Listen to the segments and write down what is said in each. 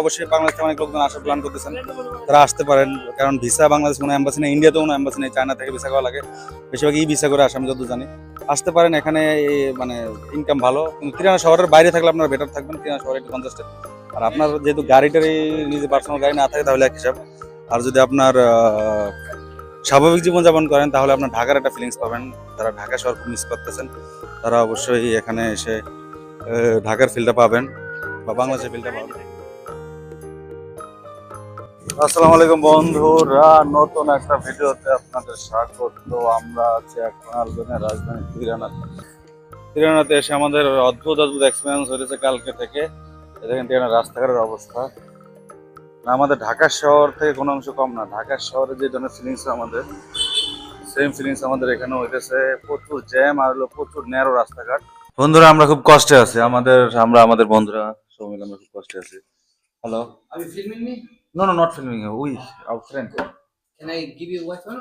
অবশ্যই বাংলাদেশে অনেক লোকজন আসার প্ল্যান করতেছেন। তারা আসতে পারেন, কারণ ভিসা বাংলাদেশ কোনো অ্যাম্বাসি নেই ইন্ডিয়াতেও কোনো অ্যাম্বাসি নেই চায়না থেকে ভিসা করা লাগে। বেশিরভাগ ই ভিসা করে আসে, আমি যত জানি। আসতে পারেন, এখানে মানে ইনকাম ভালো, কিন্তু তিরানা শহরের বাইরে থাকলে আপনার বেটার থাকবেন তিরানা শহরে একটু কনজাস্টেড আর আপনার যেহেতু গাড়িটারই নিজে পার্সোনাল গাড়ি না থাকে, তাহলে এক হিসাব। আর যদি আপনার স্বাভাবিক জীবনযাপন করেন, তাহলে আপনার ঢাকার একটা ফিলিংস পাবেন। তারা ঢাকা শহর মিস করতেছেন। তারা অবশ্যই এখানে এসে ঢাকার ফিলটা পাবেন, বা বাংলাদেশের ফিলটা পাবেন। আসসালামু আলাইকুম বন্ধুরা, নতুন একটা ভিডিওতে আপনাদের স্বাগত। আমরা আছি এখন আলবেনের রাজধানী তিরানাতে তিরানাতে এসে আমাদের অদ্ভুত অদ্ভুত এক্সপিরিয়েন্স হয়েছে কালকে থেকে। দেখেন তিরানার রাস্তাঘাটের অবস্থা। আমাদের ঢাকা শহর থেকে কোনো অংশ কম না। ঢাকা শহরে যে ধরনের ফিলিংস আমাদের সেম ফিলিংস আমাদের এখানে হইতেছে। প্রচুর জ্যাম আর হলো প্রচুর ন্যারো রাস্তাঘাট। বন্ধুরা, আমরা খুব কষ্টে আছি। আমাদের, আমরা, আমাদের বন্ধুরা সব মিলে আমরা খুব কষ্টে আছি। Hello filming me? No no not filming we out friend Can I give you a weapon?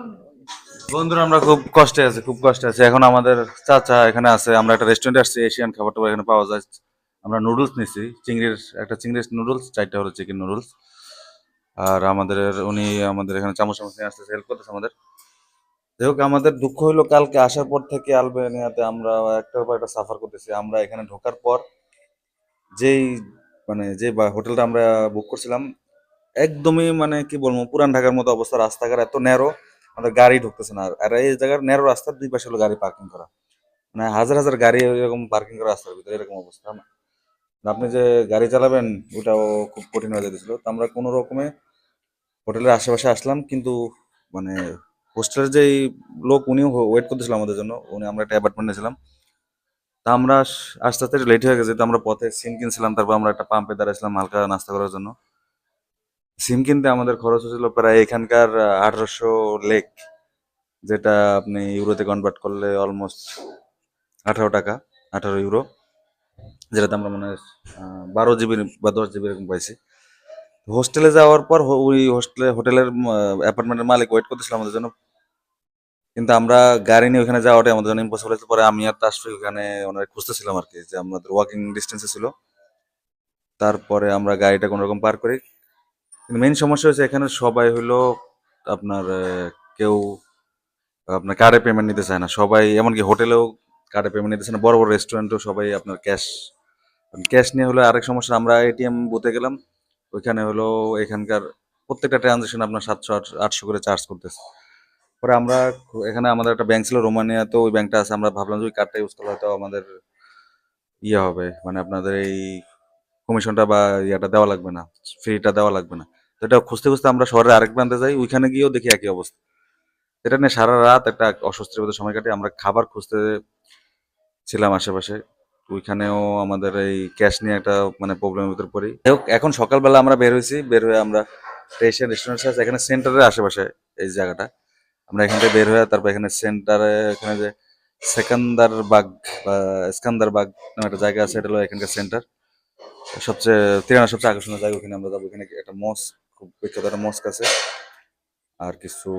বন্ধুরা আমরা খুব কষ্টে আছি খুব কষ্টে আছি। এখন আমাদের চাচা এখানে আছে আমরা একটা রেস্টুরেন্টে আসছি এশিয়ান খাবার টাবার এখানে পাওয়া যায়। আমরা নুডলস নিছি চিংড়ির একটা চিংড়ির নুডলস চারটা হলো চিকেন নুডলস আর আমাদের উনি আমাদের এখানে চামচ চামচ নিয়ে আসতেছে হেল্প করতেছে আমাদের। যাই হোক আমাদের দুঃখ হলো কালকে আসার পর থেকে আলবেনিয়াতে আমরা একটার পর একটা সাফার করতেছি। আমরা এখানে ঢোকার পর যেই মানে যে হোটেলটা আমরা বুক করছিলাম একদমই মানে কি বলব, পুরান ঢাকার মতো অবস্থা, রাস্তাঘাট এত ন্যারো আমাদের গাড়ি ঢুকতেছে না। আর- এই জায়গার ন্যারো রাস্তার দুই পাশে হলো গাড়ি পার্কিং করা। মানে হাজার হাজার গাড়ি এরকম পার্কিং করা রাস্তার ভিতরে, এরকম অবস্থা আপনি যে গাড়ি চালাবেন, ওটাও খুব কঠিন হয়ে যেতেছিল। তো আমরা কোনো রকমে হোটেলের আশেপাশে আসলাম, কিন্তু মানে হোস্টেলের যেই লোক, উনিও ওয়েট করতেছিল আমাদের জন্য। উনি আমরা একটা অ্যাপার্টমেন্ট নিয়েছিলাম। তা আমরা আস- আস্তে আস্তে লেট হয়ে গেছে, তো আমরা পথে সিম কিনছিলাম, তারপর আমরা একটা পাম্পে দাঁড়াইছিলাম হালকা নাস্তা করার জন্য। সিম কিনতে আমাদের খরচ হয়েছিল প্রায় এখানকার আঠারোশো লেক, যেটা আপনি ইউরোতে কনভার্ট করলে অলমোস্ট আঠারো টাকা, আঠারো ইউরো, যেটাতে আমরা মানে বারো জিবি বা দশ জিবি এরকম পাইছি। হোস্টেলে যাওয়ার পর ওই হোস্টেলে, হোটেলের অ্যাপার্টমেন্টের মালিক ওয়েট করতেছিল আমাদের জন্য। কিন্তু আমরা গাড়ি নিয়ে ওখানে যাওয়াটাই আমাদের জন্য ইম্পসিবল হয়েছে। পরে আমি আর তাসফিক ওখানে ওনারা খুঁজতেছিলাম আর কি, যে আমাদের ওয়াকিং ডিস্টেন্সে ছিল। তারপরে আমরা গাড়িটা কোনো রকম পার করি। মেইন সমস্যা হচ্ছে এখানে সবাই হলো আপনার কেউ আপনার কার্ডে পেমেন্ট নিতে চায় না। সবাই এমনকি হোটেলেও কার্ডে পেমেন্ট নিতে চায় না। বড় বড় রেস্টুরেন্টেও সবাই আপনার ক্যাশ ক্যাশ নিয়ে হলো আরেক সমস্যা। আমরা এটিএম বুথে গেলাম। ওইখানে হলো এখানকার প্রত্যেকটা ট্রানজেকশন আপনার সাতশো আটশো করে চার্জ করতেছে। পরে আমরা এখানে আমাদের একটা ব্যাংক ছিল রোমানিয়াতে, ওই ব্যাংকটা আছে। আমরা ভাবলাম যে ওই কার্ডটা ইউজ করলে হয়তো আমাদের ইয়ে হবে। মানে আপনাদের এই কমিশনটা বা ইয়াটা দেওয়া লাগবে না ফ্রিটা দেওয়া লাগবে না। তো এটা খুঁজতে খুঁজতে আমরা শহরের আরেক প্রান্তে যাই ওইখানে গিয়েও দেখি একই অবস্থা। এটা নিয়ে সারা রাত একটা অস্বস্তির মধ্যে সময় কাটে আমরা খাবার খুঁজতে ছিলাম আশেপাশে ওইখানেও আমাদের এই ক্যাশ নিয়ে একটা মানে প্রবলেমের ভিতর পড়ি। হোক, এখন সকালবেলা আমরা বের হয়েছি বের হয়ে আমরা এশিয়ান রেস্টুরেন্ট আছে এখানে সেন্টারের আশেপাশে এই জায়গাটা। আমরা এখান থেকে বের হয়ে তারপর এখানে সেন্টারে এখানে যে সেকান্দার বাগ বা স্কান্দার বাগ নামে একটা জায়গা আছে এটা হলো এখানকার সেন্টার। সবচেয়ে তিরানা সবচেয়ে আকর্ষণীয় জায়গা ওখানে আমরা যাব। এখানে একটা মস্ক, খুব বিখ্যাত একটা মস্ক আছে। আর কিছু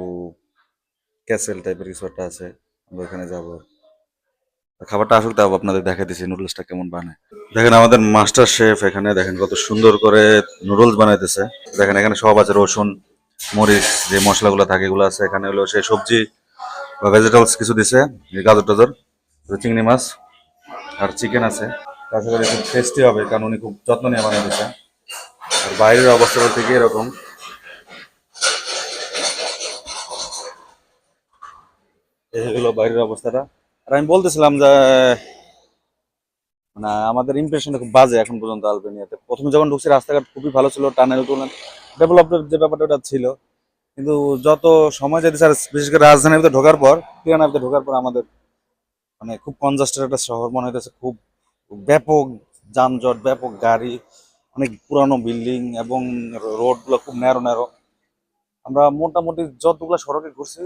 ক্যাসেল টাইপের কিছু একটা আছে, আমরা ওখানে যাব। খাবারটা আসুক তাও আপনাদের দেখা দিচ্ছি, নুডলসটা কেমন বানায়। দেখেন আমাদের মাস্টার শেফ এখানে, দেখেন কত সুন্দর করে নুডলস বানাইতেছে। দেখেন এখানে সব আছে, রসুন, মরিচ যে মশলাগুলো থাকে এগুলো আছে। এখানে হলো সেই সবজি বা ভেজিটেবলস কিছু দিছে গাজর টাজর চিংড়ি মাছ আর চিকেন আছে। আশা করি খুব টেস্টি হবে, কারণ উনি খুব যত্ন নিয়ে বানাইতেছে আর বাইরের অবস্থাটা থেকে এরকম। এই হলো বাইরের অবস্থাটা। আর আমি বলতেছিলাম যে মানে আমাদের ইমপ্রেশনটা খুব বাজে এখন পর্যন্ত আলবেনিয়াতে। প্রথমে যখন ঢুকছি, রাস্তাঘাট খুবই ভালো ছিল, টানেল টুনেল ডেভেলপের যে ব্যাপারটা ওটা ছিল। কিন্তু যত সময় যেতেছে আর বিশেষ করে রাজধানীর ভিতরে ঢোকার পর তিরানার ভিতরে ঢোকার পর আমাদের মানে খুব কনজাস্টেড একটা শহর মনে হইতেছে, খুব ব্যাপক যানজট, ব্যাপক গাড়ি, অনেক পুরানো বিল্ডিং এবং রোডগুলো খুব ন্যারো ন্যারো। আমরা মোটামুটি যতগুলো সড়কে ঘুরছি,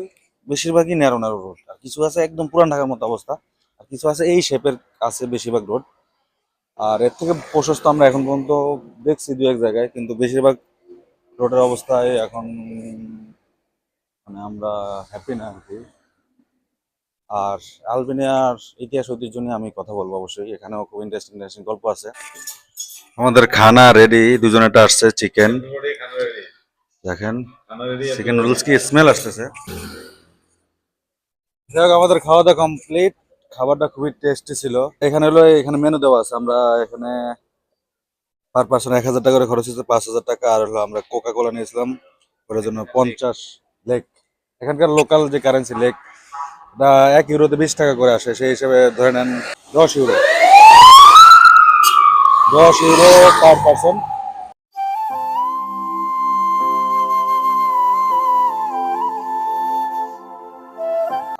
বেশিরভাগই ন্যারো ন্যারো রোড। আর কিছু আছে একদম পুরান ঢাকার মতো অবস্থা, আর কিছু আছে এই শেপের আছে বেশিরভাগ রোড। আর এর থেকে প্রশস্ত আমরা এখন পর্যন্ত দেখছি দু এক জায়গায়, কিন্তু বেশিরভাগ রোডের অবস্থায় এখন মানে আমরা হ্যাপি না আর কি। আর আলবেনিয়ার ইতিহাস ঐতিহ্য নিয়ে আমি কথা বলব অবশ্যই। এখানেও খুব ইন্টারেস্টিং ইন্টারেস্টিং গল্প আছে। আমাদের খানা রেডি দুজনেটা আসছে চিকেন দেখেন চিকেন নুডলস কি স্মেল আসতেছে? যাই আমাদের খাওয়া দাওয়া কমপ্লিট খাবারটা খুবই টেস্টি ছিল। এখানে হলো, এখানে মেনু দেওয়া আছে। আমরা এখানে পার পার্সন এক হাজার টাকা করে খরচ হয়েছে, পাঁচ হাজার টাকা। আর হলো, আমরা কোকা কোলা নিয়েছিলাম। ওটার জন্য পঞ্চাশ লেক। এখানকার লোকাল যে কারেন্সি লেক এক ইউরোতে বিশ টাকা করে আসে, সেই হিসেবে ধরে নেন দশ ইউরো। দশ ইউরো পার পার্সন।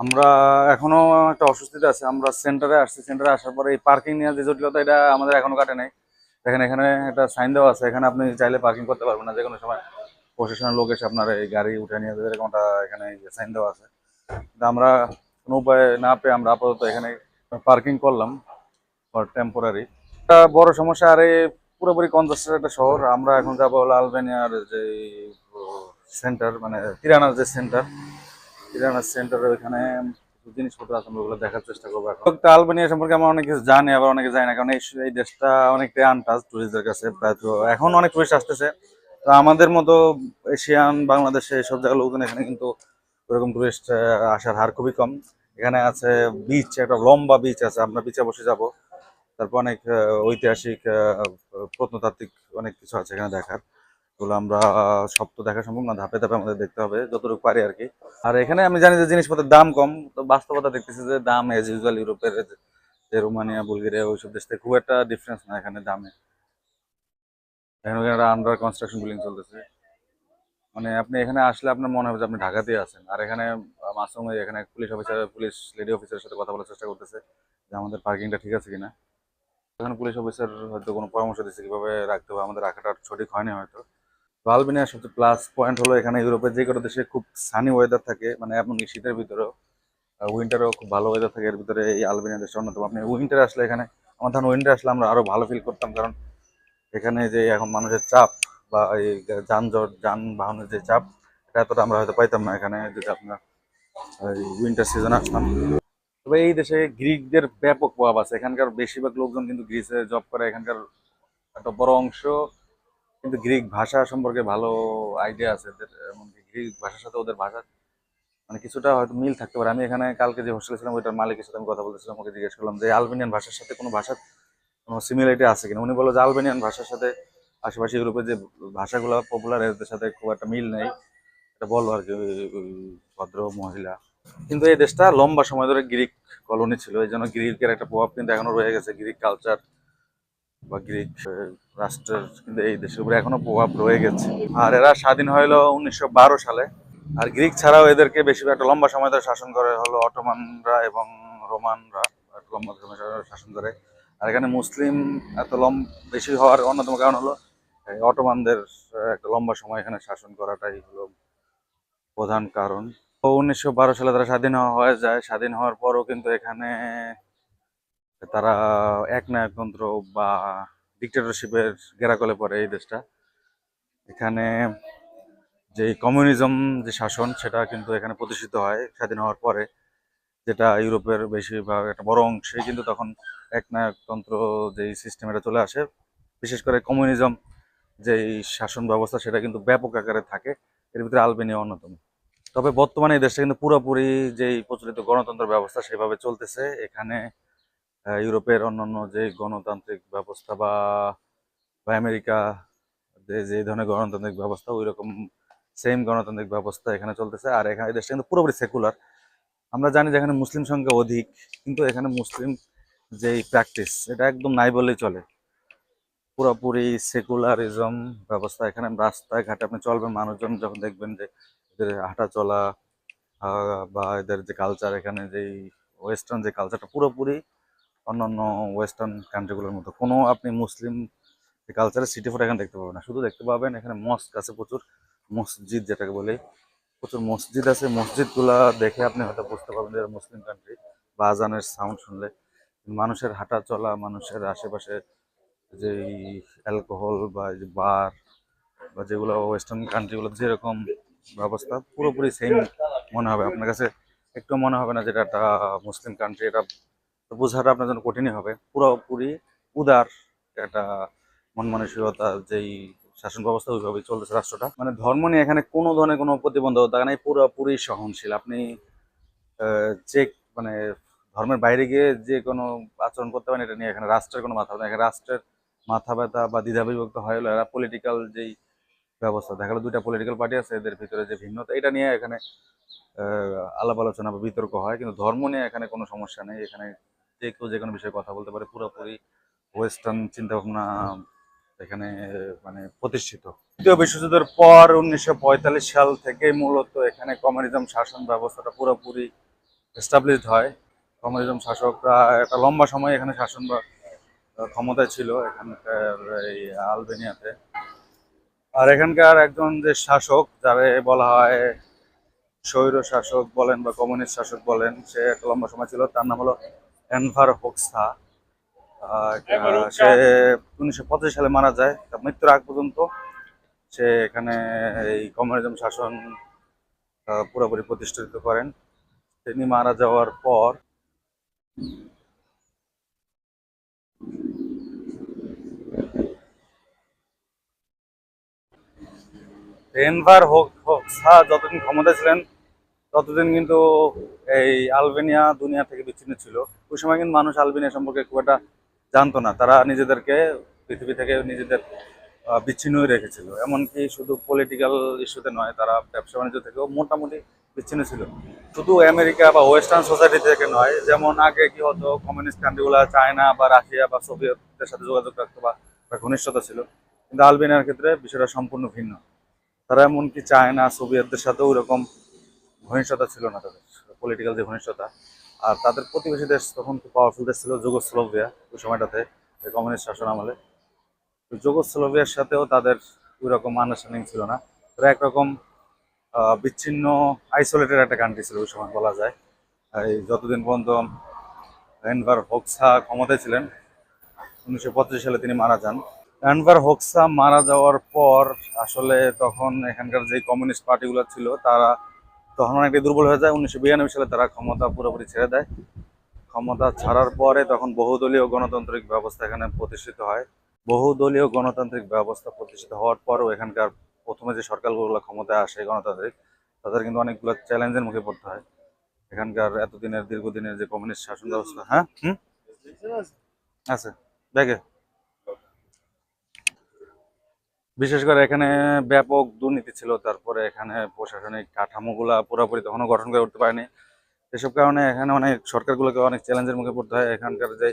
আমরা এখনও একটা অস্বস্তিতে আছে, আমরা সেন্টারে আসছি, সেন্টারে আসার পরে এই পার্কিং নিয়ে যে জটিলতা, এটা আমাদের এখনও কাটে নাই। দেখেন এখানে একটা সাইন দেওয়া আছে, এখানে আপনি চাইলে পার্কিং করতে পারবেন না যে কোনো সময় প্রশাসনের লোক এসে আপনার এই গাড়ি উঠে নিয়ে যাবে, এরকম একটা এখানে সাইন দেওয়া আছে। আমরা কোনো উপায় না পেয়ে আমরা আপাতত এখানে পার্কিং করলাম ফর টেম্পোরারি একটা বড় সমস্যা, আর এই পুরোপুরি কনজাস্টেড একটা শহর। আমরা এখন যাব হলো আলবেনিয়ার যে সেন্টার মানে তিরানার যে সেন্টার কিরানা সেন্টার ওইখানে জিনিসপত্র আছে, আমরা ওগুলো দেখার চেষ্টা করব এখন। তো আলবেনিয়া সম্পর্কে আমরা অনেক কিছু জানি, আবার অনেকে জানি না, কারণ এই দেশটা অনেকটাই আনটাচ টুরিস্টদের কাছে, প্রায় তো এখন অনেক টুরিস্ট আসতেছে। তো আমাদের মতো এশিয়ান, বাংলাদেশে সব জায়গার লোকজন এখানে কিন্তু ওরকম টুরিস্ট আসার হার খুবই কম। এখানে আছে বিচ একটা লম্বা বিচ আছে, আমরা বিচে বসে যাব। তারপর অনেক ঐতিহাসিক প্রত্নতাত্ত্বিক অনেক কিছু আছে এখানে দেখার। ওগুলো আমরা সব তো দেখা সম্ভব না, ধাপে ধাপে আমাদের দেখতে হবে, যতটুকু পারি আর কি। আর এখানে আমি জানি যে জিনিসপত্রের দাম কম, তো বাস্তবতা দেখতেছি যে দাম এজ ইউজুয়াল ইউরোপের, যে রোমানিয়া, বুলগেরিয়া, ওইসব দেশ থেকে খুব একটা ডিফারেন্স না এখানে দামে। এখানে আন্ডার কনস্ট্রাকশন বিল্ডিং চলতেছে। মানে আপনি এখানে আসলে আপনার মনে হবে যে আপনি ঢাকাতেই আছেন। আর এখানে মাসুম এখানে পুলিশ অফিসার পুলিশ লেডি অফিসারের সাথে কথা বলার চেষ্টা করতেছে যে আমাদের পার্কিংটা ঠিক আছে কিনা। এখানে পুলিশ অফিসার হয়তো কোনো পরামর্শ দিচ্ছে, কীভাবে রাখতে হবে? আমাদের রাখাটা সঠিক হয়নি হয়তো। তো আলবেনিয়ার সবচেয়ে প্লাস পয়েন্ট হলো এখানে ইউরোপের যে কোনো দেশে খুব সানি ওয়েদার থাকে মানে এমনকি শীতের ভিতরেও উইন্টারও খুব ভালো ওয়েদার থাকে। এর ভিতরে এই আলবেনিয়া দেশটা অন্যতম। আপনি উইন্টার আসলে এখানে, আমার ধারণা উইন্টার আসলে আমরা আরও ভালো ফিল করতাম, কারণ এখানে যে এখন মানুষের চাপ বা এই যানজট, যানবাহনের যে চাপ, এটা এতটা আমরা হয়তো পাইতাম না এখানে যদি আপনার উইন্টার সিজন আসতাম। তবে এই দেশে গ্রিকদের ব্যাপক প্রভাব আছে। এখানকার বেশিরভাগ লোকজন কিন্তু গ্রিসে জব করে। এখানকার একটা বড় অংশ কিন্তু গ্রিক ভাষা সম্পর্কে ভালো আইডিয়া আছে। এমনকি গ্রিক ভাষার সাথে ওদের ভাষা মানে কিছুটা হয়তো মিল থাকতে পারে। আমি এখানে কালকে যে হোস্টেলে ছিলাম, ওইটার মালিকের সাথে আমি কথা বলতেছিলাম। ওকে জিজ্ঞেস করলাম যে আলবেনিয়ান ভাষার সাথে কোনো ভাষার কোনো সিমিলারিটি আছে কিনা? উনি বলল যে আলবেনিয়ান ভাষার সাথে আশেপাশে ইউরোপের যে ভাষাগুলো পপুলার এদের সাথে খুব একটা মিল নেই। এটা বলল আর কি ভদ্র মহিলা। কিন্তু এই দেশটা লম্বা সময় ধরে গ্রিক কলোনি ছিল, এই জন্য গ্রিকের একটা প্রভাব কিন্তু এখনও রয়ে গেছে। গ্রিক কালচার বা গ্রিক রাষ্ট্রের কিন্তু এই দেশের উপরে এখনও প্রভাব রয়ে গেছে। আর এরা স্বাধীন হইল উনিশশো সালে। আর গ্রিক ছাড়াও এদেরকে বেশি একটা লম্বা সময় ধরে শাসন করে হলো অটোমানরা এবং রোমানরা লম্বা সময় শাসন করে। আর এখানে মুসলিম এত লম, বেশি হওয়ার অন্যতম কারণ হলো অটোমানদের একটা লম্বা সময় এখানে শাসন করাটাই হলো প্রধান কারণ। তো উনিশশো বারো সালে তারা স্বাধীন হয়ে যায়। স্বাধীন হওয়ার পরও কিন্তু এখানে তারা একনায়কতন্ত্র বা ডিক্টেটরশিপের গেরাকলে পড়ে এই দেশটা। এখানে যে কমিউনিজম যে শাসন, সেটা কিন্তু এখানে প্রতিষ্ঠিত হয় স্বাধীন হওয়ার পরে। যেটা ইউরোপের বেশিরভাগ একটা বড় অংশে কিন্তু তখন একনায়কতন্ত্র যেই সিস্টেম এটা চলে আসে, বিশেষ করে কমিউনিজম যেই শাসন ব্যবস্থা সেটা কিন্তু ব্যাপক আকারে থাকে, এর ভিতরে আলবেনিয়া অন্যতম। তবে বর্তমানে এই দেশটা কিন্তু পুরোপুরি যেই প্রচলিত গণতন্ত্র ব্যবস্থা সেভাবে চলতেছে, এখানে ইউরোপের অন্যান্য যে গণতান্ত্রিক ব্যবস্থা বা আমেরিকা যে ধরনের গণতান্ত্রিক ব্যবস্থা ওই রকম সেম গণতান্ত্রিক ব্যবস্থা এখানে চলতেছে, আর এখানে এই দেশটা কিন্তু পুরোপুরি সেকুলার আমরা জানি যে এখানে মুসলিম সংখ্যা অধিক, কিন্তু এখানে মুসলিম যেই প্র্যাকটিস এটা একদম নাই বললেই চলে। পুরোপুরি সেকুলারিজম ব্যবস্থা, এখানে রাস্তাঘাটে আপনি চলবেন, মানুষজন যখন দেখবেন যে এদের হাঁটা চলা বা এদের যে কালচার এখানে যেই ওয়েস্টার্ন যে কালচারটা পুরোপুরি অন্যান্য ওয়েস্টার্ন কান্ট্রিগুলোর মতো। কোনো আপনি মুসলিম কালচারের সিটি ফোর এখানে দেখতে পাবেন না। শুধু দেখতে পাবেন এখানে মস্ক আছে প্রচুর, মসজিদ যেটাকে বলে প্রচুর মসজিদ আছে। মসজিদগুলা দেখে আপনি হয়তো বুঝতে পারবেন যে মুসলিম কান্ট্রি বা আজানের সাউন্ড শুনলে মানুষের হাঁটা চলা, মানুষের আশেপাশে যে অ্যালকোহল বা যে বার বা যেগুলো ওয়েস্টার্ন কান্ট্রিগুলো যেরকম ব্যবস্থা, পুরোপুরি সেম মনে হবে। আপনার কাছে একটু মনে হবে না যেটা একটা মুসলিম কান্ট্রি এটা বোঝাটা আপনার জন্য কঠিনই হবে। পুরোপুরি উদার একটা মন মানসিকতা যেই শাসন ব্যবস্থা ওইভাবেই চলতেছে রাষ্ট্রটা। মানে ধর্ম নিয়ে এখানে কোনো ধরনের কোনো প্রতিবন্ধকতা নেই পুরোপুরি সহনশীল। আপনি যে মানে ধর্মের বাইরে গিয়ে যে কোনো আচরণ করতে পারেন, এটা নিয়ে এখানে রাষ্ট্রের কোনো মাথা এখানে রাষ্ট্রের মাথা ব্যথা বা দ্বিধা বিভক্ত হয়, এরা পলিটিক্যাল যেই ব্যবস্থা, দেখা গেলো দুইটা পলিটিক্যাল পার্টি আছে, এদের ভিতরে যে ভিন্নতা, এটা নিয়ে এখানে আলাপ আলোচনা বা বিতর্ক হয়। কিন্তু ধর্ম নিয়ে এখানে কোনো সমস্যা নেই। এখানে যে কেউ যে কোনো বিষয়ে কথা বলতে পারে, পুরোপুরি ওয়েস্টার্ন চিন্তা ভাবনা এখানে মানে প্রতিষ্ঠিত। দ্বিতীয় বিশ্বযুদ্ধের পর উনিশশো পঁয়তাল্লিশ সাল থেকে মূলত এখানে কমিউনিজম শাসন ব্যবস্থাটা পুরোপুরি এস্টাবলিশড হয়। কমিউনিজম শাসকরা একটা লম্বা সময় এখানে শাসন ক্ষমতায় ছিল এখানকার এই আলবেনিয়াতে। আর এখানকার একজন যে শাসক, যারে বলা হয় স্বৈর শাসক বলেন বা কমিউনিস্ট শাসক বলেন, সে একটা লম্বা সময় ছিল, তার নাম হলো এনভার হোক্সা সে উনিশশো পঁচাশি সালে মারা যায়। তার মৃত্যুর আগ পর্যন্ত সে এখানে এই কমিউনিজম শাসন পুরোপুরি প্রতিষ্ঠিত করেন। তিনি মারা যাওয়ার পর এনভার হোক হোক্সা যতদিন ক্ষমতা ছিলেন ততদিন কিন্তু এই আলবেনিয়া দুনিয়া থেকে বিচ্ছিন্ন ছিল। ওই সময় কিন্তু মানুষ আলবেনিয়া সম্পর্কে খুব একটা জানতো না তারা নিজেদেরকে পৃথিবী থেকে নিজেদের আহ, বিচ্ছিন্নই রেখেছিল। এমনকি শুধু পলিটিক্যাল ইস্যুতে নয় তারা ব্যবসা বাণিজ্য থেকেও মোটামুটি বিচ্ছিন্ন ছিল। শুধু আমেরিকা বা ওয়েস্টার্ন সোসাইটি থেকে নয় যেমন আগে কি হতো কমিউনিস্ট কান্ট্রিগুলো চায়না বা রাশিয়া বা সোভিয়েতদের সাথে যোগাযোগ রাখতো বা ঘনিষ্ঠতা ছিল। কিন্তু আলবেনিয়ার ক্ষেত্রে বিষয়টা সম্পূর্ণ ভিন্ন। তারা এমনকি চায়না সোভিয়েতদের সাথেও ওইরকম ঘনিষ্ঠতা ছিল না তাদের পলিটিক্যাল যে ঘনিষ্ঠতা। আর তাদের প্রতিবেশী দেশ তখন খুব পাওয়ারফুল দেশ ছিল যুগোস্লোভিয়া, ওই সময়টাতে কমিউনিস্ট শাসন আমলে। তো যুগোস্লোভিয়ার সাথেও তাদের ওই রকম আন্ডারস্ট্যান্ডিং ছিল না। তারা একরকম বিচ্ছিন্ন আইসোলেটেড একটা কান্ট্রি ছিল ওই সময়, বলা যায়। এই যতদিন পর্যন্ত এনভার হোক্সা ক্ষমতায় ছিলেন, উনিশশো পঁচাশি সালে তিনি মারা যান। এনভার হোক্সা মারা যাওয়ার পর আসলে তখন এখানকার যে কমিউনিস্ট পার্টিগুলো ছিল, তারা তখন অনেকটাই দুর্বল হয়ে যায়। উনিশশো বিরানব্বই সালে তারা ক্ষমতা পুরোপুরি ছেড়ে দেয়। ক্ষমতা ছাড়ার পরে তখন বহুদলীয় গণতান্ত্রিক ব্যবস্থা এখানে প্রতিষ্ঠিত হয়। বহুদলীয় গণতান্ত্রিক ব্যবস্থা প্রতিষ্ঠিত হওয়ার পরও এখানকার প্রথমে যে সরকারগুলো ক্ষমতায় আসে গণতান্ত্রিক, তাদের কিন্তু অনেকগুলো চ্যালেঞ্জের মুখে পড়তে হয়। এখানকার এতদিনের, দীর্ঘদিনের যে কমিউনিস্ট শাসন ব্যবস্থা হ্যাঁ? হুম? আছে। দেখে বিশেষ করে এখানে ব্যাপক দুর্নীতি ছিল, তারপরে এখানে প্রশাসনিক কাঠামোগুলা পুরোপুরি তখনও গঠন করে উঠতে পারেনি। এসব কারণে এখানে অনেক সরকারগুলোকে অনেক চ্যালেঞ্জের মুখে পড়তে হয়। এখানকার যে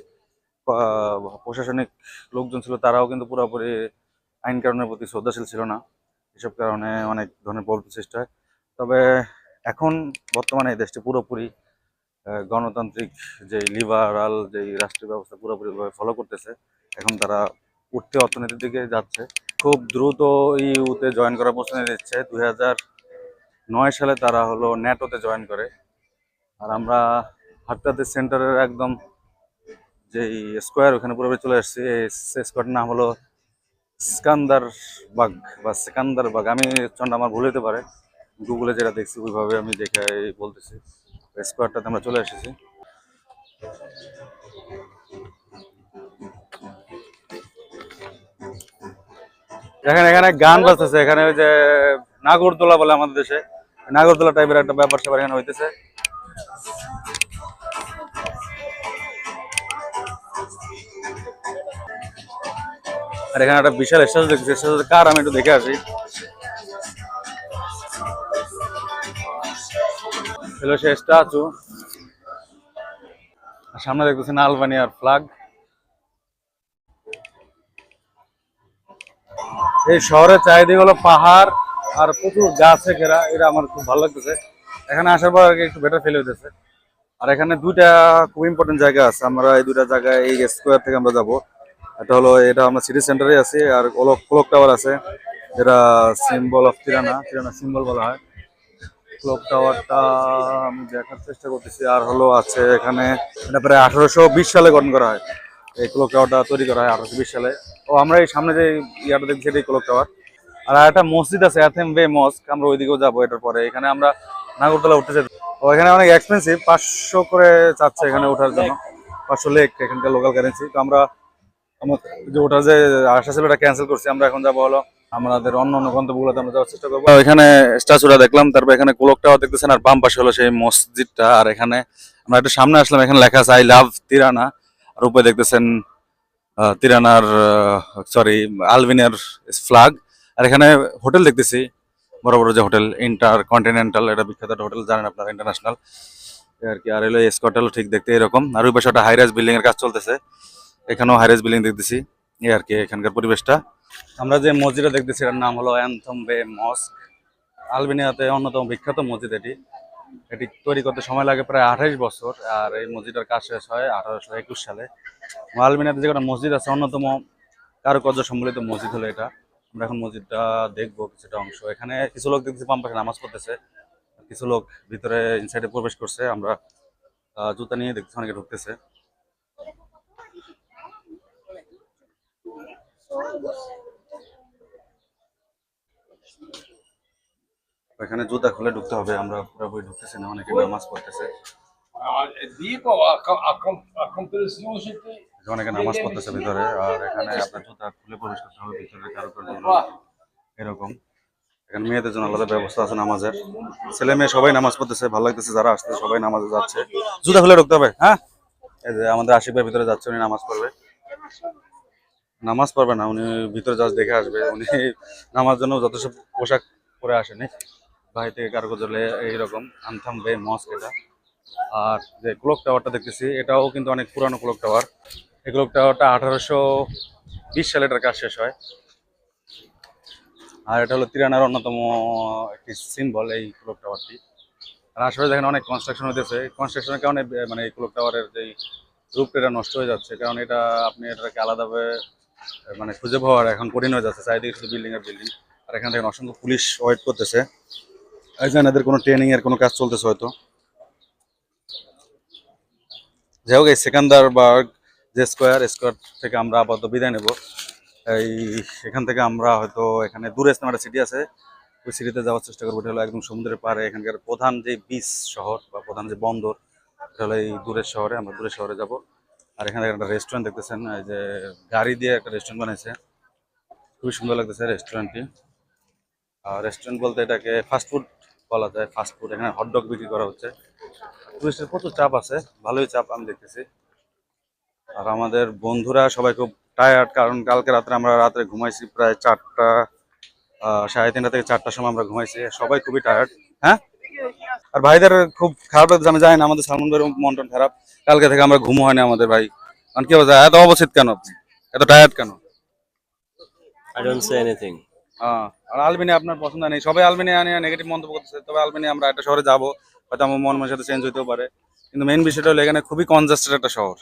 প্রশাসনিক লোকজন ছিল, তারাও কিন্তু পুরোপুরি আইন কানুনের প্রতি শ্রদ্ধাশীল ছিল না। এসব কারণে অনেক ধরনের বল সৃষ্টি হয়। তবে এখন বর্তমানে এই দেশটি পুরোপুরি গণতান্ত্রিক যে লিবারাল যে রাষ্ট্রীয় ব্যবস্থা পুরোপুরিভাবে ফলো করতেছে, এখন তারা উঠতে অর্থনীতির দিকে যাচ্ছে। খুব দ্রুত ইউতে জয়েন করার প্রশ্ন দিচ্ছে। দুই নয় সালে তারা হলো ন্যাটোতে জয়েন করে। আর আমরা হাটতাতে সেন্টারের একদম যে স্কোয়ার ওখানে পুরোপুরি চলে আসছি, এই স্কোয়ারটার নাম হলো সিকান্দার বাগ বা সিকান্দার বাগ। আমি চন্ডা আমার ভুল হতে পারে। গুগলে যেটা দেখছি ওইভাবে আমি দেখে বলতেছি। স্কোয়ারটাতে আমরা চলে এসেছি। এখানে এখানে গান বাজতেছে, এখানে ওই যে নাগরদোলা বলে আমাদের দেশে। নাগরদোলা টাইপের একটা ব্যাপার স্যাপার এখানে হইতেছে। আর এখানে একটা বিশাল স্ট্যাচু দেখছি স্ট্যাচু কার আমি একটু দেখে আসি। সে স্ট্যাচু। আর সামনে দেখতেছেন আলবানিয়ার ফ্ল্যাগ এই শহরের চারিদিকে হলো পাহাড় আর প্রচুর গাছে ঘেরা, এটা আমার খুব ভালো লাগতেছে। এখানে আসার পর একটু বেটার ফিল হইতেছে। আর এখানে দুইটা খুব ইম্পর্টেন্ট জায়গা আছে। আমরা এই দুইটা জায়গায়, এই স্কোয়ার থেকে আমরা যাব। এটা হলো, এটা আমরা সিটি সেন্টারে আছি, আর ক্লক ক্লক টাওয়ার আছে। যেটা symbol of Tirana Tirana symbol বলা হয়। ক্লক টাওয়ারটা আমি দেখার চেষ্টা করতেছি। আর হলো আছে এখানে, এটা প্রায় আঠারোশো বিশ সালে গঠন করা হয়। এই ক্লক টাওয়ারটা তৈরি করা হয় আঠারোশো বিশ সালে। ও, আমরা এই সামনে যে ইয়াটা দেখছি এটাই ক্লক টাওয়ার আর একটা মসজিদ আছে অ্যাথেম বে মস্ক আমরা ওইদিকেও যাব এটার পরে। এখানে আমরা নাগরতলা উঠতে চাই। ও, এখানে অনেক এক্সপেন্সিভ পাঁচশো করে চাচ্ছে এখানে ওঠার জন্য। পাঁচশো লেক, এখানকার লোকাল কারেন্সি তো আমরা যে ওটা যে আশা ছিল ওটা ক্যান্সেল করছি। আমরা এখন যাব হলো আমাদের অন্য অন্য গন্তব্যগুলোতে, আমরা যাওয়ার চেষ্টা করব। এখানে স্ট্যাচুটা দেখলাম, তারপর এখানে ক্লকটাও দেখতেছেন, আর বাম পাশে হলো সেই মসজিদটা। আর এখানে আমরা একটু সামনে আসলাম, এখানে লেখা আছে আই লাভ তিরানা আর উপরে দেখতেছেন তিরানার সরি আলবিনের ফ্লাগ আর এখানে হোটেল দেখতেছি, বড় বড় যে হোটেল, ইন্টার কন্টিনেন্টাল, এটা বিখ্যাত হোটেল, জানেন আপনারা, ইন্টারন্যাশনাল। আর কি, আর এলো এসকটেল ঠিক দেখতে এরকম। আর ওই পাশে একটা হাইরাইজ বিল্ডিং এর কাজ চলতেছে। এখানেও হাইরাইজ বিল্ডিং দেখতেছি। এই আর কি, এখানকার পরিবেশটা। আমরা যে মসজিদটা দেখতেছি, এটার নাম হলো অ্যান্থম বে মস্ক। আলবেনিয়াতে অন্যতম বিখ্যাত মসজিদ এটি। এটি তৈরি করতে সময় লাগে প্রায় আঠাইশ বছর, আর এই মসজিদের কাজ শেষ হয় আঠারোশো একুশ সালে। আলবেনিয়াতে যে কটা মসজিদ আছে, অন্যতম কারুকার্য সম্বলিত মসজিদ হলো এটা। আমরা এখন মসজিদটা দেখব কিছুটা অংশ। এখানে কিছু লোক দেখতেছি পাম্প পাশে নামাজ পড়তেছে। কিছু লোক ভিতরে ইনসাইডে প্রবেশ করছে। আমরা জুতা নিয়ে দেখতেছি, অনেকে ঢুকতেছে। এখানে জুতা খুলে ঢুকতে হবে আমরা পুরোপুরি ঢুকতেছি না অনেকে নামাজ পড়তেছে। অনেকে নামাজ পড়তেছে ভিতরে আর এখানে আপনার জুতা খুলে প্রবেশ করতে হবে ভিতরে কারুকার্য এরকম। এখানে মেয়েদের জন্য আলাদা ব্যবস্থা আছে নামাজের। ছেলে মেয়ে সবাই নামাজ পড়তেছে ভালো লাগতেছে যারা আসছে সবাই নামাজে যাচ্ছে। জুতা খুলে ঢুকতে হবে হ্যাঁ? এই যে আমাদের আশিক ভাই ভিতরে যাচ্ছে উনি নামাজ পড়বে। নামাজ পড়বে না উনি ভিতরে জাস্ট দেখে আসবে উনি নামাজ জন্য যথেষ্ট পোশাক পরে আসেনি। ভাই থেকে কারও জলে এইরকম আনথাম বে মস্ক এটা। আর যে ক্লক টাওয়ারটা দেখতেছি, এটাও কিন্তু অনেক পুরানো ক্লক টাওয়ার। এই ক্লক টাওয়ারটা আঠারোশো বিশ সালে এটার কাজ শেষ হয়। আর এটা হলো তিরানার অন্যতম একটি সিম্বল এই ক্লক টাওয়ারটি। আর আশেপাশে দেখেন অনেক কনস্ট্রাকশন হইতেছে। কনস্ট্রাকশনের কারণে মানে এই ক্লক টাওয়ারের যে রূপটা এটা নষ্ট হয়ে যাচ্ছে, কারণ এটা আপনি এটাকে আলাদাভাবে মানে খুঁজে পাওয়ার এখন কঠিন হয়ে যাচ্ছে। চারিদিকে শুধু বিল্ডিং আর বিল্ডিং আর এখানে দেখেন অসংখ্য পুলিশ ওয়েট করতেছে। যে এদের কোনো ট্রেনিং এর কোনো কাজ চলতেছে হয়তো। যাই হোক, এই সেকান্দার বার্গ যে স্কোয়ার স্কোয়ার থেকে আমরা আপাতত বিদায় নেব। এই এখান থেকে আমরা হয়তো এখানে দূরে একটা সিটি আছে, ওই সিটিতে যাওয়ার চেষ্টা করব। এটা হলো একদম সমুদ্রের পাড়ে, এখানকার প্রধান যে বিচ শহর বা প্রধান যে বন্দর, এটা হলো এই দূরের শহরে, আমরা দূরের শহরে যাব। আর এখানে একটা রেস্টুরেন্ট দেখতেছেন, এই যে গাড়ি দিয়ে একটা রেস্টুরেন্ট বানাইছে। খুবই সুন্দর লাগতেছে রেস্টুরেন্টটি আর রেস্টুরেন্ট বলতে এটাকে ফাস্টফুড বলা যায় ফাস্টফুড এখানে হটডগ বিক্রি করা হচ্ছে। টুরিস্টের প্রচুর চাপ আছে, ভালোই চাপ আমি দেখতেছি। আর আমাদের বন্ধুরা সবাই খুব টায়ার্ড কারণ কালকে রাত্রে আমরা রাত্রে ঘুমাইছি প্রায় চারটা সাড়ে তিনটা থেকে চারটার সময় আমরা ঘুমাইছি। সবাই খুবই টায়ার্ড হ্যাঁ? আর ভাইদের খুব খারাপ লাগছে, আমি জানি না, আমাদের সালমান ভাইয়ের মন টন খারাপ। কালকে থেকে আমরা ঘুমো হয়নি আমাদের ভাই। কারণ কি বলছে এত অবস্থিত কেন? এত টায়ার্ড কেন? I don't say anything. Ah, আর আলবেনিয়া আপনার পছন্দ নেই। সবাই আলবেনিয়া নিয়ে নেগেটিভ মন্তব্য করতেছে। তবে আলবেনিয়া আমরা একটা শহরে যাব হয়তো আমার মন মানসিকতা চেঞ্জ হতেও পারে। কিন্তু মেন বিষয়টা হলো এখানে খুবই কনজাস্টেড একটা শহর।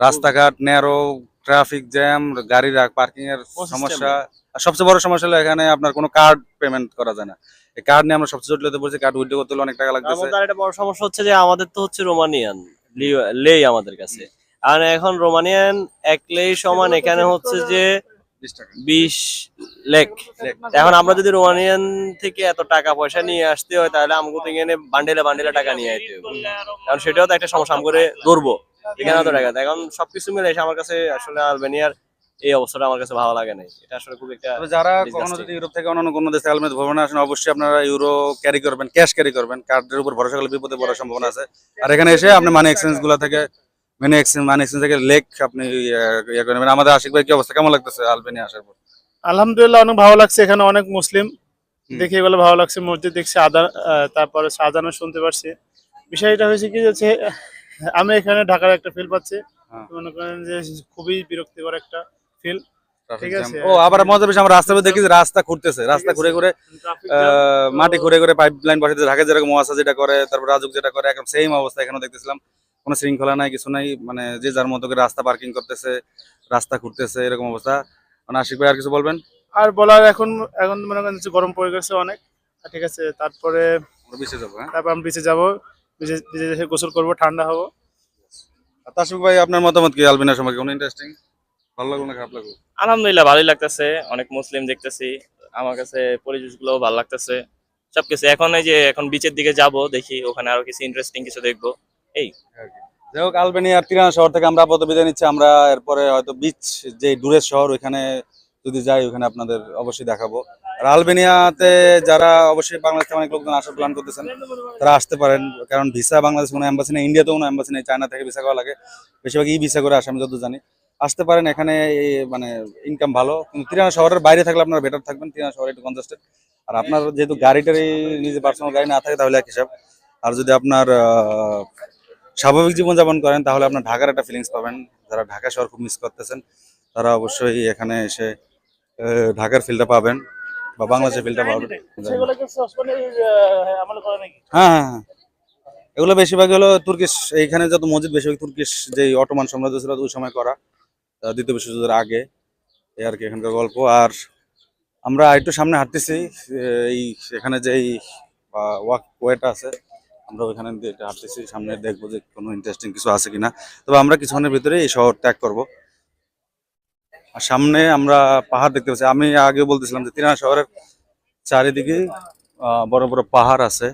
রাস্তাঘাট ন্যারো ট্রাফিক জ্যাম গাড়ির পার্কিং এর সমস্যা। আর সবচেয়ে বড় সমস্যা হলো এখানে আপনার কোনো কার্ড পেমেন্ট করা যায় না। এই কার্ড নিয়ে আমরা সবচেয়ে জটিলতা পড়ছি কার্ড উইথড্র করতে হলে অনেক টাকা লাগতেছে। মধ্যে আরেকটা বড় সমস্যা হচ্ছে যে আমাদের তো হচ্ছে রোমানিয়ান লি- লেই আমাদের কাছে। আর এখন রোমানিয়ান এক লেই সমান এখানে হচ্ছে যে 20 টাকা বিশ লেক। এখন আমরা যদি রোমানিয়ান থেকে এত টাকা পয়সা নিয়ে আসতে হয় তাহলে আমাকে তো এখানে বান্ডেলে বান্ডেলে টাকা নিয়ে আইতে হবে। কারণ সেটাও তো একটা সমস্যা করে ধরবো। এখানে তো টাকা এখন সবকিছু মিলে এসে আমার কাছে আসলে আলবেনিয়ার এই অবস্থাটা আমার কাছে ভালো লাগে নাই। এটা আসলে খুব একটা যারা কখনো যদি ইউরোপ থেকে অন্যান্য কোনো দেশে আলমেদ ভ্রমণে আসেন অবশ্যই আপনারা ইউরো ক্যারি করবেন ক্যাশ ক্যারি করবেন। কার্ডের উপর ভরসা করলে বিপদে পড়ার সম্ভাবনা আছে। আর এখানে এসে আপনি মানি এক্সচেঞ্জগুলা থেকে মানি এক্সচেঞ্জ মানি এক্সচেঞ্জ থেকে লেক আপনি ইয়ে ইয়ে করে নেবেন আমাদের আশিক ভাই কি অবস্থা? কেমন লাগতেছে আলবেনিয়া আসার পর? আলহামদুলিল্লাহ অনেক ভালো লাগছে এখানে অনেক মুসলিম। দেখে এগুলো ভালো লাগছে মসজিদ দেখছি আহ, তারপরে শাহজাহানও শুনতে পারছি। বিষয়টা হয়েছে কি যে আমি এখানে ঢাকার একটা ফিল পাচ্ছি। হ্যাঁ। মনে করেন যে খুবই বিরক্তিকর একটা ফিল ঠিক আছে। ও আবার মজা বেশি আমরা রাস্তা দেখি যে রাস্তা ঘুরতেছে রাস্তা ঘুরে ঘুরে আহ, মাটি ঘুরে ঘুরে পাইপ লাইন বসাতে ঢাকা যেরকম ওয়াসা যেটা করে তারপর রাজুক যেটা করে একদম সেম অবস্থা এখানে দেখতেছিলাম। কোনো শৃঙ্খলা নাই কিছু নাই মানে যে যার মতো করে রাস্তা পার্কিং করতেছে রাস্তা ঘুরতেছে এরকম অবস্থা। মানে আশিক ভাই আর কিছু বলবেন? আর বলার এখন এখন মনে করেন গরম পড়ে গেছে অনেক। ঠিক আছে তারপরে পিছিয়ে যাব হ্যাঁ? তারপর আমি বিচে যাব বিচে বিচে গোসল করব ঠান্ডা হব। আর তাসিফ ভাই আপনার মতামত কি? আলবিনা সম্পর্কে কোনো ইন্টারেস্টিং ভালো লাগল না খারাপ লাগল? আলহামদুলিল্লাহ ভালোই লাগতেছে। অনেক মুসলিম দেখতেছি। আমার কাছে পরিবেশগুলো ভালো লাগতেছে। সবকিছু। এখন এই যে এখন বিচের দিকে যাব দেখি ওখানে আরও কিছু ইন্টারেস্টিং কিছু দেখব। যাই হোক আলবেনিয়ার তিরানা শহর থেকে আমরা আপাতত বিদায় নিচ্ছি। আমরা এরপরে হয়তো বিচ যে দূরের শহর, ওইখানে যদি যাই ওখানে আপনাদের অবশ্যই দেখাবো। আর আলবেনিয়াতে যারা অবশ্যই বাংলাদেশ অনেক লোকজন আসার প্ল্যান করতেছেন, তারা আসতে পারেন। কারণ ভিসা বাংলাদেশ কোনো অ্যাম্বাসি নেই ইন্ডিয়াতেও কোনো অ্যাম্বাসি নেই চায়না থেকে ভিসা করা লাগে। বেশিরভাগ ই ভিসা করে আসে, আমি যত জানি। আসতে পারেন, এখানে এই মানে ইনকাম ভালো। কিন্তু তিরানা শহরের বাইরে থাকলে আপনারা বেটার থাকবেন, তিরানা শহরে একটু কনজাস্টেড আর আপনার যেহেতু গাড়িটারই নিজে পার্সোনাল গাড়ি না থাকে, তাহলে এক হিসাব। আর যদি আপনার স্বাভাবিক জীবনযাপন করেন তাহলে আপনার ঢাকার একটা ফিলিংস পাবেন। যারা ঢাকা শহর খুব মিস করতেছেন তারা অবশ্যই এখানে এসে ঢাকার ফিলটা পাবেন বা বাংলাদেশের ফিলটা পাবেন। হ্যাঁ হ্যাঁ হ্যাঁ। এগুলো বেশিরভাগ হলো তুর্কিশ এইখানে যত মসজিদ বেশিরভাগ তুর্কিশ যে অটোমান সাম্রাজ্য ছিল ওই সময় করা। দ্বিতীয় বিশ্বযুদ্ধের আগে এই আর কি এখানকার গল্প। আর আমরা একটু সামনে হাঁটতেছি এই এখানে যে এই ওয়াক ওয়েটা আছে আমরা ওইখানে হাঁটতেছি, সামনে দেখব যে কোনো ইন্টারেস্টিং কিছু আছে কিনা। তবে আমরা কিছুক্ষণের ভিতরে এই শহর ত্যাগ করব। আর সামনে আমরা পাহাড় দেখতে পাচ্ছি। আমি আগে বলতেছিলাম যে তিরানা শহরের চারিদিকে বড় বড় পাহাড় আছে।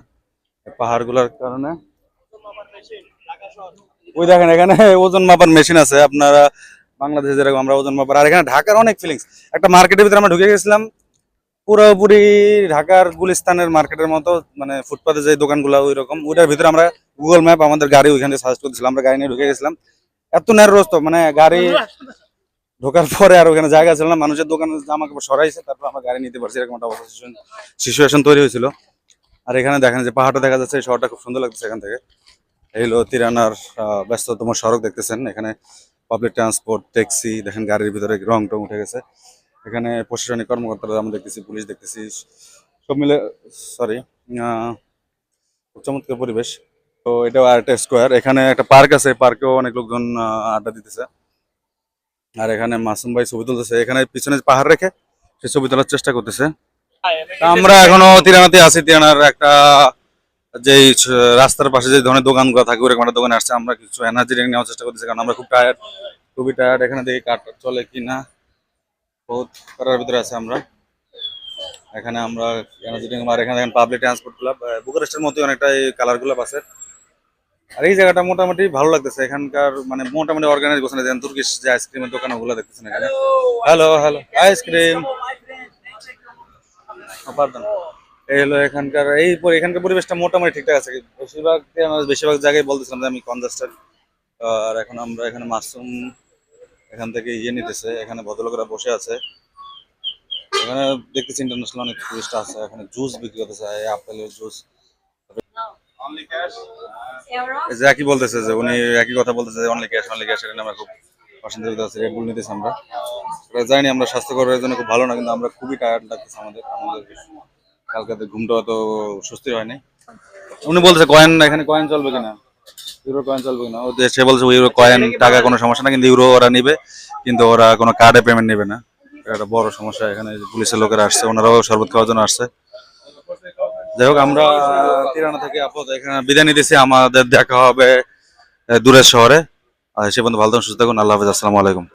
পাহাড়গুলোর কারণে ওই দেখেন এখানে ওজন মাপার মেশিন আছে। আপনারা বাংলাদেশে যেরকম আমরা ওজন মাপার আর এখানে ঢাকার অনেক ফিলিংস একটা মার্কেটের ভিতরে আমরা ঢুকে গেছিলাম। পুরোপুরি ঢাকার গুলিস্তানের মার্কেটের মতো মানে ফুটপাতে যে দোকানগুলো ওই রকম ওইটার ভিতরে আমরা গুগল ম্যাপ আমাদের গাড়ি ওইখানে সার্চ করতেছিলাম আমরা গাড়ি নিয়ে ঢুকে গেছিলাম। এত ন্যারো রাস্তা মানে গাড়ি ঢোকার পরে আর ওখানে জায়গা ছিল না মানুষের দোকানে জামা কাপড় সরাইছে তারপর আমরা গাড়ি নিতে পারছি এরকম একটা অবস্থা সিচুয়েশন তৈরি হয়েছিল। আর এখানে দেখেন যে পাহাড়টা দেখা যাচ্ছে এই শহরটা খুব সুন্দর লাগছে এখান থেকে। এই হলো তিরানার ব্যস্ততম সড়ক দেখতেছেন এখানে পাবলিক ট্রান্সপোর্ট ট্যাক্সি দেখেন গাড়ির ভিতরে রং টং উঠে গেছে। এখানে প্রশাসনিক কর্মকর্তারা আমরা দেখতেছি, পুলিশ দেখতেছি, সব মিলে সরি চমৎকার পরিবেশ। তো এটাও আর একটা স্কোয়ার এখানে একটা পার্ক আছে পার্কেও অনেক লোকজন আড্ডা দিতেছে। আর এখানে মাসুম ভাই ছবি তুলতেছে, এখানে পিছনে পাহাড় রেখে, সে ছবি তোলার চেষ্টা করতেছে। আমরা এখনও তিরানাতে আছি, তিরানার একটা যে রাস্তার পাশে যে ধরনের দোকানগুলো থাকে, ওরকম একটা দোকানে আসছে, আমরা কিছু এনার্জি নেওয়ার চেষ্টা করতেছি, কারণ আমরা খুব টায়ার্ড খুবই টায়ার্ড এখানে দেখি কাট চলে কি না বহুত করার ভিতরে আছে আমরা। এখানে আমরা আর এখানে পাবলিক ট্রান্সপোর্টগুলো বুকারেস্টের মতোই অনেকটা এই কালারগুলো আছে। আর এই জায়গাটা মোটামুটি ভালো লাগতেছে। এখানকার মানে মোটামুটি অর্গানাইজ বসে যেমন তুর্কিশ যে আইসক্রিমের দোকান ওগুলো দেখতেছেন এখানে। হ্যালো হ্যালো আইসক্রিম এই হলো এখানকার এই পরি- এখানকার পরিবেশটা মোটামুটি ঠিকঠাক আছে। বেশিরভাগ আমরা বেশিরভাগ জায়গায় বলতেছিলাম যে আমি কনজাস্টেড। আর এখন আমরা এখানে মাশরুম এখান থেকে ইয়ে নিতেছে এখানে ভদ্রলোকেরা বসে আছে। এখানে দেখতেছি ইন্টারন্যাশনাল অনেক টুরিস্ট আছে এখানে জুস বিক্রি করতেছে আপেলের জুস যে একই বলতেছে যে উনি একই কথা বলতেছে যে অনলি ক্যাশ অনলি ক্যাশ এখানে আমরা খুব পছন্দ করতেছি রেড বুল নিতেছি আমরা। এটা জানি আমরা স্বাস্থ্যকরের জন্য খুব ভালো না কিন্তু আমরা খুবই টায়ার্ড লাগতেছে আমাদের আমাদের কালকাতে ঘুমটা অত সুস্থির হয়নি। উনি বলতেছে কয়েন এখানে কয়েন চলবে কিনা? সে বলছে ইউরো কয়েন টাকা কোনো সমস্যা না, কিন্তু ইউরো ওরা নিবে, কিন্তু ওরা কোনো কার্ডে পেমেন্ট নেবে না। একটা বড় সমস্যা এখানে পুলিশের লোকেরা আসছে, ওনারাও শরবত খাওয়ার জন্য আসছে। যাই হোক, আমরা তিরানা থেকে আপাতত এখানে বিদায় নিতেছি। আমাদের দেখা হবে দূরের শহরে। আর সে পর্যন্ত ভালো থাকুন, সুস্থ থাকুন, আল্লাহ হাফিজ, আসসালামু আলাইকুম।